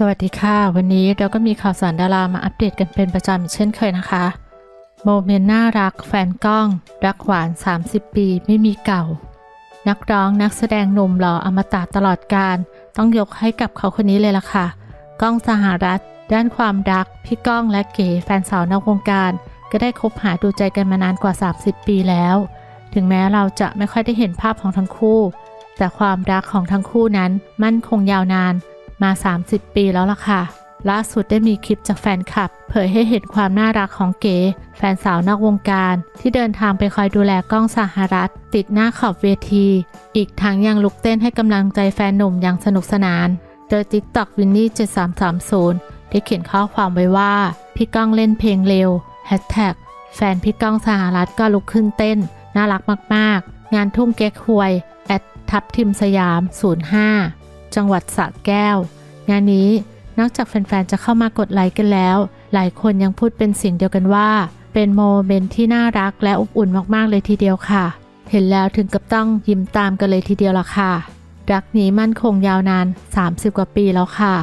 สวัสดีค่ะ วันนี้เราก็มีข่าวสารดารามาอัปเดตกันเป็นประจำเช่นเคยนะคะ โมเมนต์น่ารักแฟนกล้อง รักหวาน 30 ปีไม่มีเก่า นักร้องนักแสดงหนุ่มหล่ออมตะตลอดการ ต้องยกให้กับเขาคนนี้เลยล่ะค่ะ ก้องสหรัฐ ด้านความรัก พี่ก้องและเก๋แฟนสาวนอกวงการ ก็ได้คบหาดูใจกันมานานกว่า 30 ปีแล้ว ถึงแม้เราจะไม่ค่อยได้เห็นภาพของทั้งคู่ แต่ความรักของทั้งคู่นั้นมั่นคงยาวนาน มา 30 ปีแล้วล่ะค่ะ ล่าสุดได้มีคลิปจากแฟนคลับ เผยให้เห็นความน่ารักของเก๋ แฟนสาวนอกวงการ ที่เดินทางไปคอยดูแลกล้องสหรัฐ ติดหน้าขอบเวที อีกทั้งยังลุกเต้นให้กำลังใจแฟนหนุ่มอย่างสนุกสนาน โดย TikTok วินนี่7330 ได้เขียนข้อความไว้ว่า พี่ก้องเล่นเพลงเร็วแฮชแท็กแฟนพี่ก้องสหรัฐก็ลุกขึ้นเต้น น่ารักมาก ๆ งานทุ่งเก๊กฮวย แอดทับทิมสยาม 05 จังหวัดสระแก้ว งานนี้นอกจากแฟนๆ จะเข้ามากดไลค์กันแล้ว หลายคนยังพูดเป็นเสียงเดียวกันว่า เป็นโมเมนต์ที่น่ารักและอบอุ่นมากๆเลยทีเดียวค่ะ เห็นแล้วถึงกับต้องยิ้มตามกันเลยทีเดียวล่ะค่ะ รักนี้มั่นคงยาวนาน 30 กว่าปีแล้วค่ะ